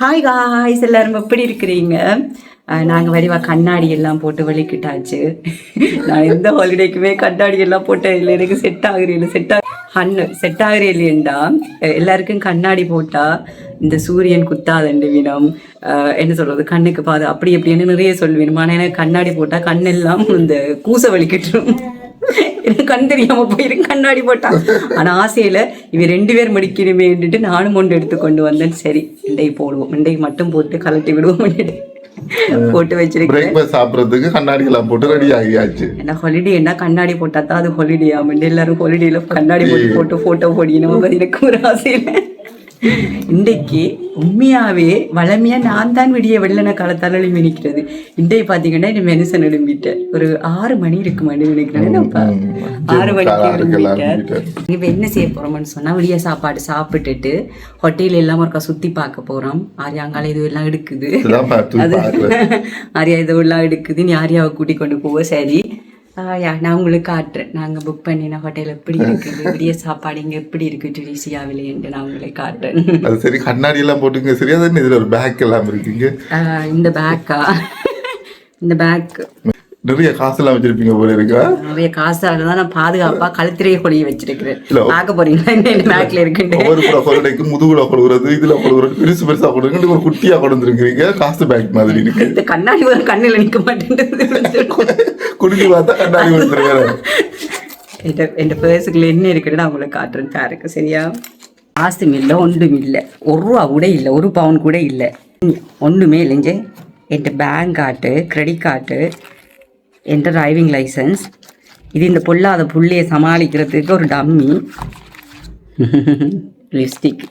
Hi guys எல்லாரும் எப்படி இருக்கிறீங்க? நாங்கள் நாங்க வடிவா கண்ணாடி எல்லாம் போட்டு வெளிக்கிட்டாச்சு. நான் எந்த ஹாலிடேக்குமே கண்ணாடி எல்லாம் போட்டேன் இல்லை. எனக்கு செட் ஆகுறீங்க செட் ஆக ஹன்னு செட் ஆகுறே இல்லையண்டா? எல்லாருக்கும் கண்ணாடி போட்டால் இந்த சூரியன் குத்தாதண்டு வினம். என்ன சொல்கிறது கண்ணுக்கு பாது. அப்படி எப்படின்னு நிறைய சொல்லுவேன் ஆனால் எனக்கு கண்ணாடி போட்டால் கண்ணெல்லாம் இந்த கூச வலிக்கிட்டுரும் எனக்கு கண் தெரியாம போயிருக்கு கண்ணாடி போட்டா. ஆனா ஆசையில இவ ரெண்டு பேர் மடிக்கணுமேன்ட்டு நானும் ஒன்று எடுத்து கொண்டு வந்தேன். சரி இண்டை போடுவோம். இண்டை மட்டும் போட்டு கலட்டி விடுவோம் போட்டு வச்சிருக்கேன் சாப்பிட்றதுக்கு கண்ணாடி எல்லாம் போட்டு ரெடி ஆகியாச்சு. என்ன கண்ணாடி போட்டா தான் அது ஹாலிடே ஆமாண்டு எல்லாரும் ஹாலிடேல கண்ணாடி போட்டு போட்டு போட்டோ போடினோம் எனக்கு ஒரு ஆசையில இன்றைக்கு உண்மையாவே வளமையா நான் தான் விடிய வெள்ளன காலத்தால எழுப்பி நிற்கிறது இன்றைக்கு பாத்தீங்கன்னா இந்த மெனுசன் எழும்பிட்டேன் ஒரு ஆறு மணி இருக்கு மணி நினைக்கிறேன்? ஆறு மணிக்கு எழும்பிட்டேன் இப்ப என்ன செய்ய போறோம்னு சொன்னா விடிய சாப்பாடு சாப்பிட்டுட்டு ஹோட்டல் எல்லாம் ஒருக்கா சுத்தி பார்க்க போறோம். ஆரியாங்கால இது எல்லாம் எடுக்குது. அது ஆரியா இதெல்லாம் எடுக்குது நீ ஆரியாவை கூட்டி கொண்டு போவ சரி. ஆயா நான் உங்களுக்கு காட்டுறேன். நாங்க புக் பண்ணின ஹோட்டல் எப்படி இருக்குது விடிய சாப்பாடு இங்க எப்படி இருக்கு டுனிசியாவிலே என்று நான் உங்களுக்கு காட்டுறேன். அது சரி கண்ணாடி எல்லாம் போட்டுங்க. சரியா தானே? இதுல ஒரு பேக் எல்லாம் இருக்குங்க இந்த பேக்கா இந்த பேக் நிறைய காசு எல்லாம் வச்சிருப்பீங்க போல இருக்கா நிறைய காசாக தான் நான் பாதுகாப்பா கழுத்திரைய கொடிய வச்சிருக்கிறேன். பார்க்க போறீங்களா? என்ன பேக்ல இருக்குன்னு ஒவ்வொரு கூட கொள்ளைக்கு முதுகுல கொடுக்குறது இதுல கொடுக்குறது பெருசு பெருசா கொடுக்குறது ஒரு குட்டியா கொடுத்துருக்கீங்க காசு பேக் மாதிரி இருக்கு. இந்த கண்ணாடி ஒரு கண்ணில் நிக்க மாட்டேன்றது குடிச்சு பார்த்தா கண்ணாடி கொடுத்துருக்காரு என் பேர்ஸுக்குள்ள என்ன இருக்குன்னு நான் உங்களுக்கு காட்டுறேன் பாருங்க சரியா? காசும் இல்லை ஒன்றும் இல்லை. ஒரு ரூபா கூட இல்லை ஒரு பவுன் கூட இல்லை. ஒன்றுமே இல்லைங்க. என் பேங்க் கார்டு கிரெடிட் கார்டு என் டிரைவிங் லைசன்ஸ் இது இந்த பொல்லாத புள்ளையை சமாளிக்கிறதுக்கு ஒரு டம்மி லிப்ஸ்டிக்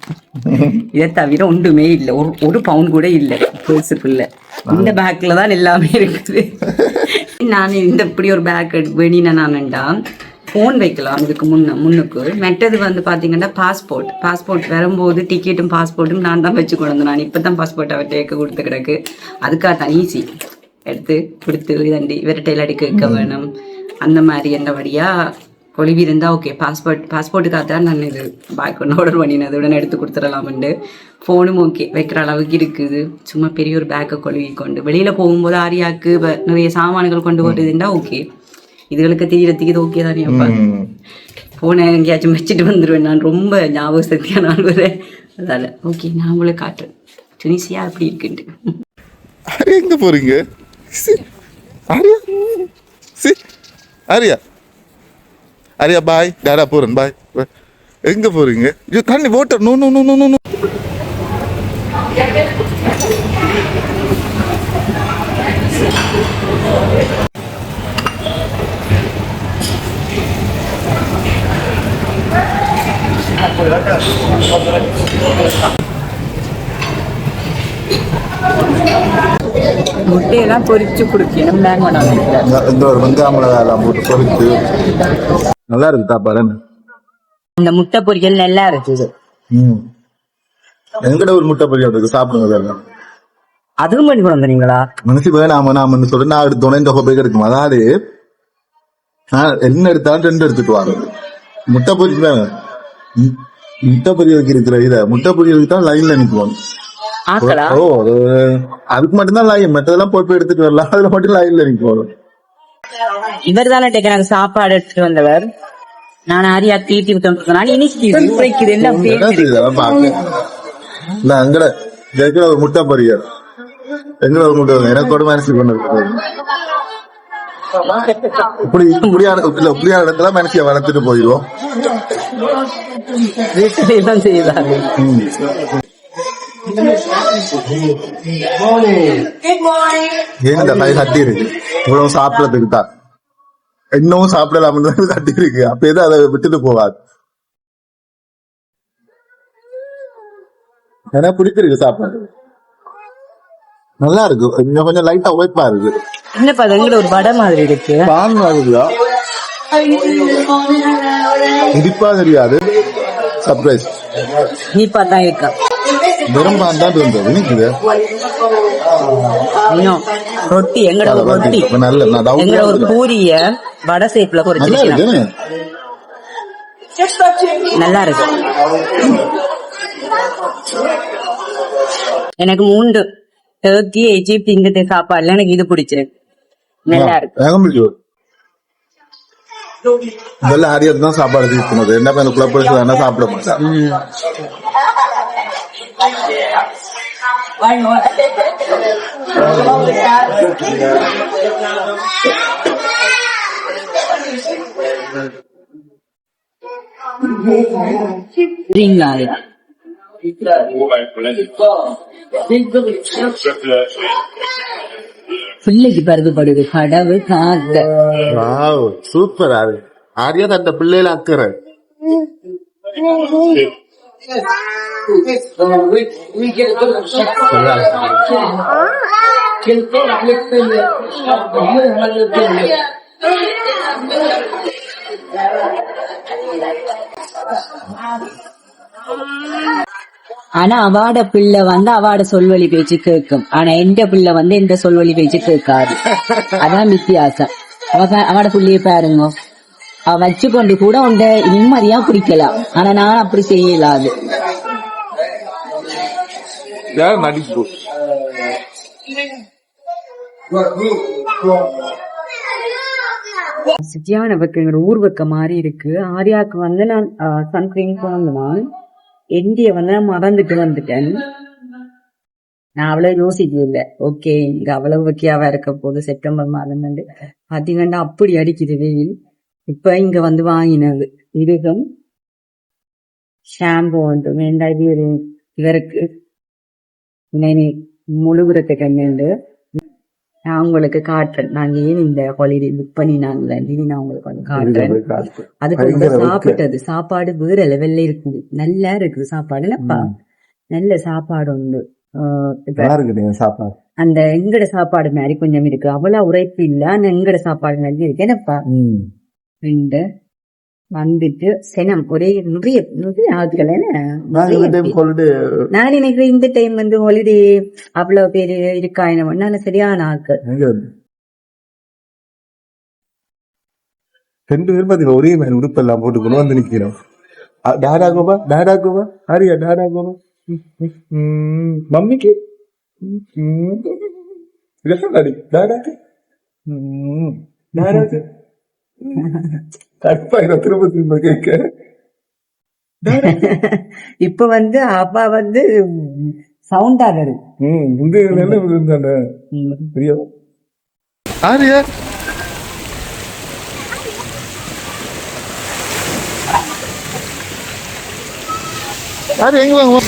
இதை தவிர ஒன்றுமே இல்லை. ஒரு ஒரு பவுன் கூட இல்லை. பேர்ஸுக்குள்ள இந்த பேக்கில் தான் எல்லாமே இருக்குது. நான் இந்த இப்படி ஒரு பேக் வேணினா நான்டா ஃபோன் வைக்கலாம் இதுக்கு முன்ன முன்னுக்கு. மெட்டது வந்து பார்த்தீங்கன்னா பாஸ்போர்ட் பாஸ்போர்ட் வரும்போது டிக்கெட்டும் பாஸ்போர்ட்டும் நான் தான் வச்சு கொண்டு வந்தேன். நான் இப்போ தான் பாஸ்போர்ட் அவர் டேக்க கொடுத்து கிடக்கு. அதுக்காக தான் ஈஸி எடுத்து கொடுத்து இதண்டி விரட்டையில் அடிக்க வைக்க வேணும். அந்த மாதிரி என்னபடியா கொழுவி இருந்தால் ஓகே பாஸ்போர்ட் பாஸ்போர்ட்டுக்காக தான் நான் இது பேக் ஒன்று ஆர்டர் பண்ணினது. உடனே எடுத்து கொடுத்துடலாம்ண்டு. ஃபோனும் ஓகே வைக்கிற அளவுக்கு இருக்குது. சும்மா பெரிய ஒரு பேக்கை கொழுவி கொண்டு வெளியில் போகும்போது ஆரியாக்கு வ- நிறைய சாமான்கள் கொண்டு வருதுன்னா ஓகே இதுகளுக்கு தெரியறதுக்கு இது ஓகே தானே அப்பா. ஃபோனை எங்கேயாச்சும் வச்சுட்டு வந்துடுவேன் நான் ரொம்ப ஞாபக சக்தியாக நான் வரேன் அதால் ஓகே நான் உங்களுக்கு காட்டுறேன். துனிசியா அப்படி இருக்குன்ட்டு எங்க போறீங்க? சி. ஆரியா சி ஆரியா ஆரியா பாய் டாடா போறேன் பாய் பாய். எங்க போறீங்க ஐயோ தண்ணி water no no no no no முட்டையெல்லாம் பொரிச்சு கொடுக்கணும் பண்ணாங்க இந்த ஒரு வெங்காய மிளகாய் போட்டு பொரிச்சு நல்லா இருக்கு சாப்பாடு இந்த முட்டை பொரியல் நல்லா இருக்குது. ம். எங்கட ஒரு முட்டை பொரியல் இருக்கு? சாப்பிடுங்க இதெல்லாம். அதுவும் பண்ணி கொண்டு வந்தீங்களா? மனசு வேணாம நாம சொல்லி நான் எடுத்தோன்னே இந்த ஹோபேக் இருக்கும் அதாவது நான் என்ன எடுத்தாலும் ரெண்டு எடுத்துட்டு வரேன் முட்டை பொரியல் முட்டை பொரியலுக்கு இருக்கிற இத முட்டை பொரியலுக்கு தான் லைன்ல நிக்குவோம். ஆக்கலா? ஓ அது அதுக்கு மட்டும்தான் லைன் மற்றதெல்லாம் போய் போய் எடுத்துட்டு வரலாம். அதுல மட்டும் லைன்ல நிக்குவோம் இவர் தானே எனக்கு சாப்பாடு எடுத்துட்டு வந்தவர். நான் ஆரியா தீட்டி விட்டு பார்க்க இல்ல அங்கட இருக்கிற ஒரு முட்டை பொரியல் எங்கட ஒரு முட்டை எனக்கு கூட மனசு கொண்டு இப்படி இப்படியான இல்ல இப்படியான இடத்துல மனசிய வளர்த்துட்டு போயிடுவோம். செய்யுதாங்க ஏன் இந்த கை கட்டி இருக்கு? இவ்வளவு சாப்பிடறதுக்கு தான் இன்னமும் சாப்பிடலாம்னு தான் கட்டி இருக்கு. அப்ப எதுவும் அதை விட்டுட்டு போவாது. எனக்கு பிடிச்சிருக்கு சாப்பாடு. நல்லா இருக்கு. இன்னும் கொஞ்சம் லைட்டா உழைப்பா இருக்கு. என்னப்பா அது எங்கட ஒரு வடை மாதிரி இருக்கு? பான் இருக்குதா இடிப்பா தெரியாது. சர்ப்ரைஸ் நீ பார்த்தா இருக்கா? வெறும் பான் தான் இருந்தது. நிக்குது ரொட்டி எங்கட ரொட்டி. நல்ல எங்கட ஒரு. பூரிய வடை சேப்ல இருக்கு நல்லா இருக்கு. எனக்கு மூன்று டர்க்கி எஜிப்ட் இங்கிட்ட சாப்பாடுல எனக்கு இது பிடிச்சிருக்கு நல்லா இருக்கு. இதெல்லாம் தான் சாப்பாடு தீர்க்கணும் என்ன பண்ண குழப்பம் என்ன சாப்பிட மாட்டேன் ரீங்காய் பிள்ளைக்கு பருதுபடுது கடவுள் காத்த வாவ் சூப்பர் ஆரு ஆரியா தந்த பிள்ளையில அக்கறை ஆனா அவாட பிள்ளை வந்து அவாட சொல்வழி பேச்சு கேட்கும். ஆனா எந்த பிள்ளை வந்து எந்த சொல்வழி பேச்சு கேட்காது. அதான் வித்தியாசம். அவ அவாட பிள்ளைய பாருங்க. அவ வச்சுக்கொண்டு கூட உண்ட நிம்மதியா குடிக்கலாம். ஆனா நான் அப்படி செய்யலாது நடிப்பு சரியான வெக்கங்கிற ஊர் வெக்க மாதிரி இருக்கு. ஆரியாவுக்கு வந்து நான் சன்ஸ்கிரீன் வாங்கினான் எண்டிய வந்து மறந்துட்டு வந்துட்டேன். நான் அவ்வளவு யோசிக்கவே இல்லை ஓகே இங்க அவ்வளவு வெக்கையாவா இருக்க போது செப்டம்பர் மாதம் வந்து பாத்தீங்கன்னா அப்படி அடிக்குது வெயில். இப்ப இங்க வந்து வாங்கினது. இதுக்கும் ஷாம்பு வந்து வேண்டாம். இது இவருக்கு முழுகுறதுக்கு என்னண்டு நான் உங்களுக்கு காட்டுறேன். நாங்க ஏன் இந்த ஹாலிடே புக் பண்ணினாங்களே நான் உங்களுக்கு வந்து காட்டுறேன். அதுக்கு வெக்க. சாப்பிட்டது. சாப்பாடு வேற லெவல்ல இருக்குது. நல்லா இருக்குது சாப்பாடு. இல்லப்பா? நல்ல சாப்பாடு உண்டு. அந்த எங்கட சாப்பாடு மாதிரி கொஞ்சம் இருக்கு. அவ்வளவு உரைப்பு இல்ல. ஆனா எங்கட சாப்பாடு மாதிரி இருக்கு. என்னப்பா? ரெண்டு வந்துட்டு செனம் ஒரே நிறைய நிறைய ஆட்கள் நான் நினைக்கிறேன் இந்த டைம் வந்து ஹாலிடே அவ்வளவு பேரு இருக்கா என்ன சரியான ஆட்கள். ரெண்டு பேரும் பாத்தீங்க ஒரே மாதிரி உடுப்பு எல்லாம் போட்டுக்கணும் வந்து நிக்கிறோம். டாடா கோபா டாடா கோபா ஹரியா டாடா கோபா. மம்மிக்கு. ம், ம். திரும்ப திரும்ப கேட்க. இப்ப வந்து அப்பா வந்து சவுண்ட் ஆகுது ம் முந்தைய என்ன இருந்தானே பிரியா. ஆரியா? ஆரியா எங்க வாங்க?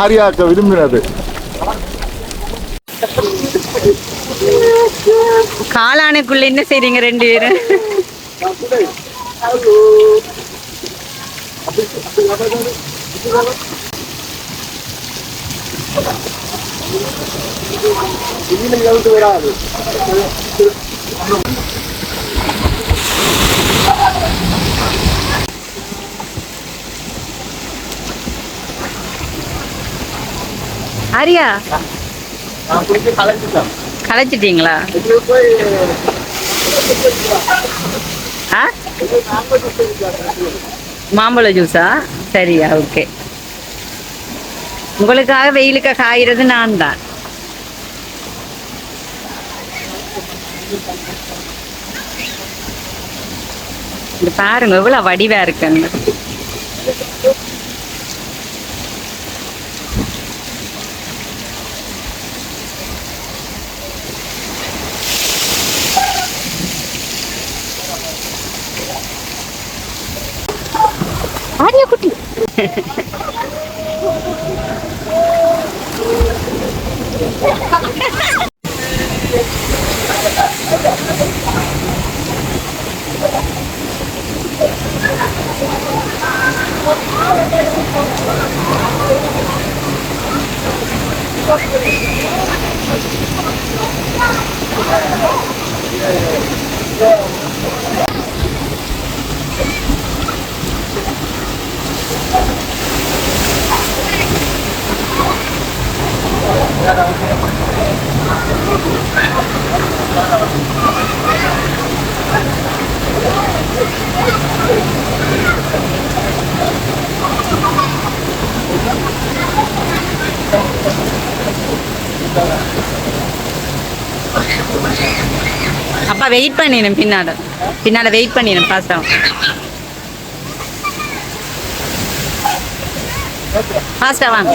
ஆரியாக்க விரும்பினது. காளானுக்குள்ள என்ன செய்றீங்க ரெண்டு பேரும்? ஆரியா? களைச்சிட்டீங்களா ஆ? மாம்பழ ஜூஸா சரியா ஓகே உங்களுக்காக வெயிலுக்கு காய்கிறது நான் தான் இது பாருங்க எவ்வளவு வடிவா இருக்குன்னு. ஆரியா குட்டி. Yeah. அப்பா வெயிட் பண்ணிடும் பின்னால. பின்னால வெயிட் பண்ணிடும் பாசம் பாஸ்டா வாங்க.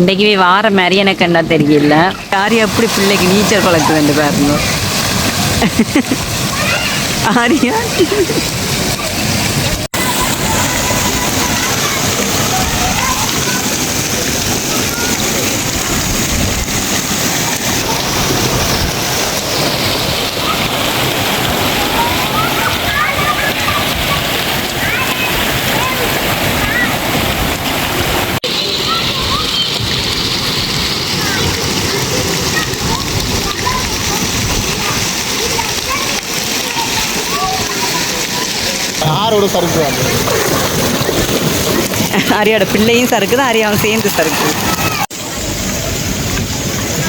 இன்றைக்கு வார மாதிரி எனக்கு என்ன தெரியல. யார் எப்படி பிள்ளைக்கு நீச்சல் குளத்து வந்து பாருங்க. ஆரியா? அவரும் சறுக்குவாங்க ஆரியோட பிள்ளையும் சறுக்குது ஆரியாவும் சேர்ந்து சறுக்கு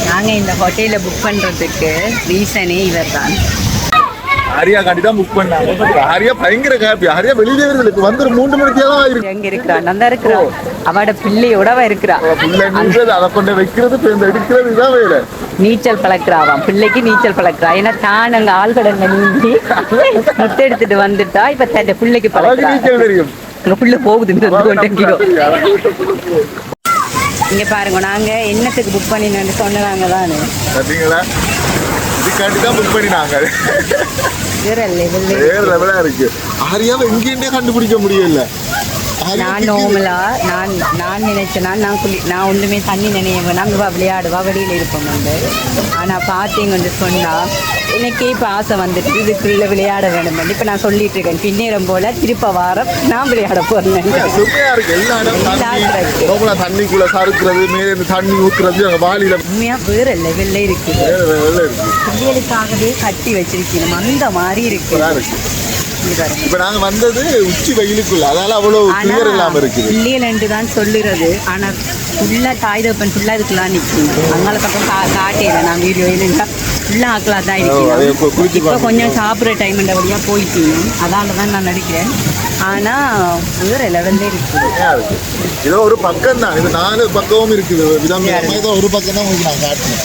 நாங்கள் இந்த ஹோட்டலில் புக் பண்ணுறதுக்கு ரீசனே இவர் தான் ஆரியா காண்டி தான் புக் பண்ணாங்க. ஆரியா பயங்கர ஹாப்பி ஆரியா வெளியேறதுக்கு வந்து ஒரு மூன்று மணிக்கு தான் ஆயிருக்கு. எங்க இருக்கிறா? நல்லா இருக்கிறா? அவட பிள்ளையோட அவ இருக்கிறா புள்ள நின்றது அதை கொண்டு வைக்கிறது இப்ப எடுக்கிறது இதான் வேலை. நீச்சல் பழக்கிறாவாம் பிள்ளைக்கு நீச்சல் பழக்கிறா. ஏன்னா தான் அங்க ஆழ்கடல்ல நீந்தி முட்டை எடுத்துட்டு வந்துட்டா. இப்ப தன் பிள்ளைக்கு தெரியும். உங்க பிள்ளை போகுது இந்த இங்க பாருங்க நாங்க என்னத்துக்கு புக் பண்ணினு சொன்னாங்க தானே. இதுக்காண்டி தான் புக் பண்ணினாங்க. வேற லெவலா இருக்கு. ஆரியாவை எங்கேயுமே கண்டுபிடிக்க முடியல. நான் நார்மலா நான் நான் நினைச்சேன்னா நான் குளி நான் ஒன்றுமே தண்ணி வேணாம் வா விளையாடுவா வெளியில் இருப்போம் வந்து. ஆனால் பார்த்தீங்க வந்து சொன்னா எனக்கே இப்போ ஆசை வந்துட்டு இதுக்குள்ள விளையாட வேணும் இப்போ நான் சொல்லிட்டு இருக்கேன். பின்னேறம் போல திருப்ப வாரம் நான் விளையாட போறேன். தண்ணிக்குள்ள சறுக்குறது மேல தண்ணி ஊத்துறது அங்க வாளியில உண்மையா வேற வேற லெவல்ல இருக்கு. பிள்ளைகளுக்காகவே கட்டி வச்சிருக்கணும் அந்த மாதிரி இருக்கு. இப்ப நாங்க வந்தது உச்சி வெயிலுக்குள்ள. அதனால அவ்வளவு கிளியர் இல்லாம இருக்குது. பிள்ளைகள் தான் சொல்லுறது. ஆனா ஃபுல்லா தாய் தப்பன் ஃபுல்லா இதுக்கெல்லாம் நிற்கும் அதனால பக்கம் கா காட்டியல நான் வீடியோ இல்லைன்னா ஃபுல்லா ஆக்கலா தான் இருக்கேன் இப்ப. கொஞ்சம் சாப்பிட்ற டைம் வழியா போயிட்டீங்க. அதால தான் நான் நடிக்கிறேன். ஆனா வேற லெவல்ல இருக்கு செம்மையா இருக்கு ஏதோ ஒரு பக்கம் தான். இது நாலு பக்கமும் இருக்குது. விதம் ஒரு பக்கம் தான் உங்களுக்கு நான் காட்டுறேன்.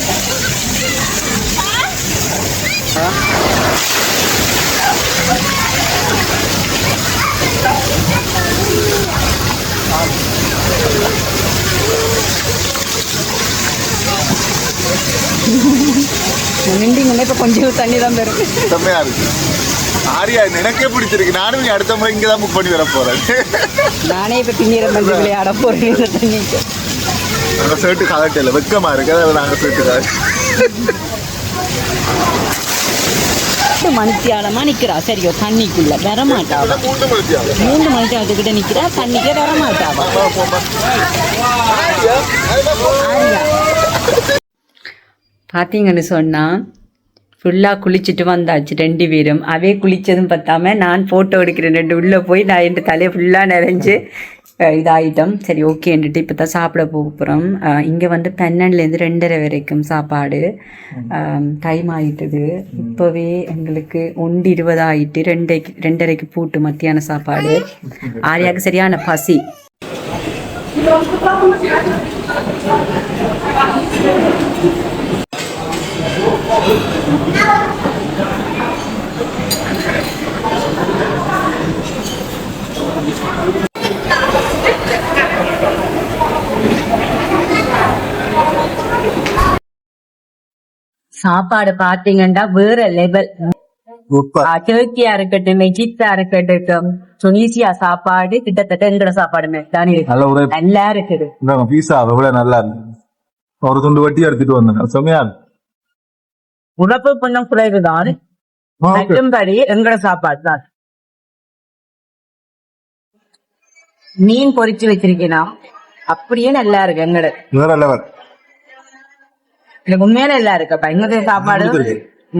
நின்றீங்கன்னா இப்போ கொஞ்சம் தண்ணி தான் பெறும் செம்மையா இருக்கு. ஆரியா எனக்கே பிடிச்சிருக்கு. நானும் அடுத்த முறை இங்கே தான் புக் பண்ணி வர போறேன். நானே இப்போ பின்னீரம் வந்து விளையாட போகிறேன் இந்த தண்ணிக்கு நாங்கள் சேர்ட்டு கலட்டில் வெக்கமா இருக்கு. அதை நாங்கள் சேர்த்து கலட்டு மணித்தியாலமா நிக்கிறா? சரியோ தண்ணிக்குள்ள. வரமாட்டாவா? மூன்று மணித்தியாலத்துக்கிட்ட நிக்கிறா? தண்ணிக்கே வரமாட்டாவா? ஆரியா. பார்த்தீங்கன்னு சொன்னால் ஃபுல்லாக குளிச்சுட்டு வந்தாச்சு ரெண்டு பேரும். அவே குளித்ததும் பார்த்தாம நான் ஃபோட்டோ எடுக்கிறேன். ரெண்டு உள்ளே போய் நான் என் தலையை ஃபுல்லாக நிறைஞ்சு அஹ், இதாயிட்டோம். சரி ஓகேன்ட்டு இப்போ தான் சாப்பிட போக போகிறோம் இங்கே வந்து பன்னெண்டுலேருந்து ரெண்டரை வரைக்கும் சாப்பாடு. டைம் ஆயிட்டுது. இப்போவே எங்களுக்கு ஒன்று இருபது ஆயிட்டு ரெண்டைக்கு ரெண்டரைக்கு பூட்டு மத்தியான சாப்பாடு. ஆரியாவுக்கு சரியான பசி. சாப்பாடு பார்த்தீங்கன்னா வேற லெவல் டர்க்கியா இருக்கட்டும் எஜிப்தா இருக்கட்டும் துனிசியா சாப்பாடு கிட்டத்தட்ட எங்கட சாப்பாடு மாதிரி தான் நல்ல இருக்குது. பீஸா விட நல்லா இருக்கு. ஒரு துண்டு வட்டி எடுத்துட்டு வந்தேன். செம்மையா இருக்கு. உழப்பு கொஞ்சம் குறைவுதான். மற்றும்படி எங்கட சாப்பாடு தான் மீன் பொரிச்சு வச்சிருக்கேனா? அப்படியே நல்லா இருக்கு எங்கட எனக்கு உண்மையில நல்லா இருக்குப்பா எங்க சாப்பாடு.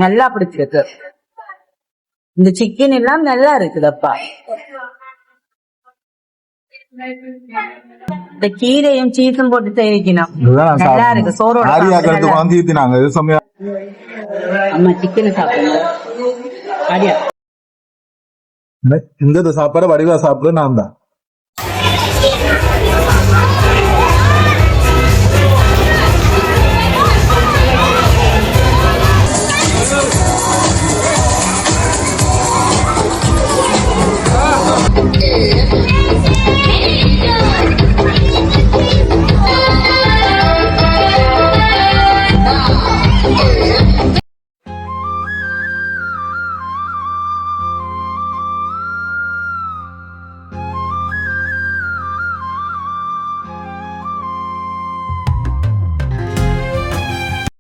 நல்லா பிடிச்சிருக்கு. இந்த சிக்கன் எல்லாம் நல்லா இருக்குதப்பா. இந்த கீரையும் சீஸும் போட்டு நான் நல்லா இருக்கு. சோறோட அம்மா சிக்கன் சாப்பிடணும். இந்த சாப்பாடு வடிவா சாப்பிடு நான் தான்.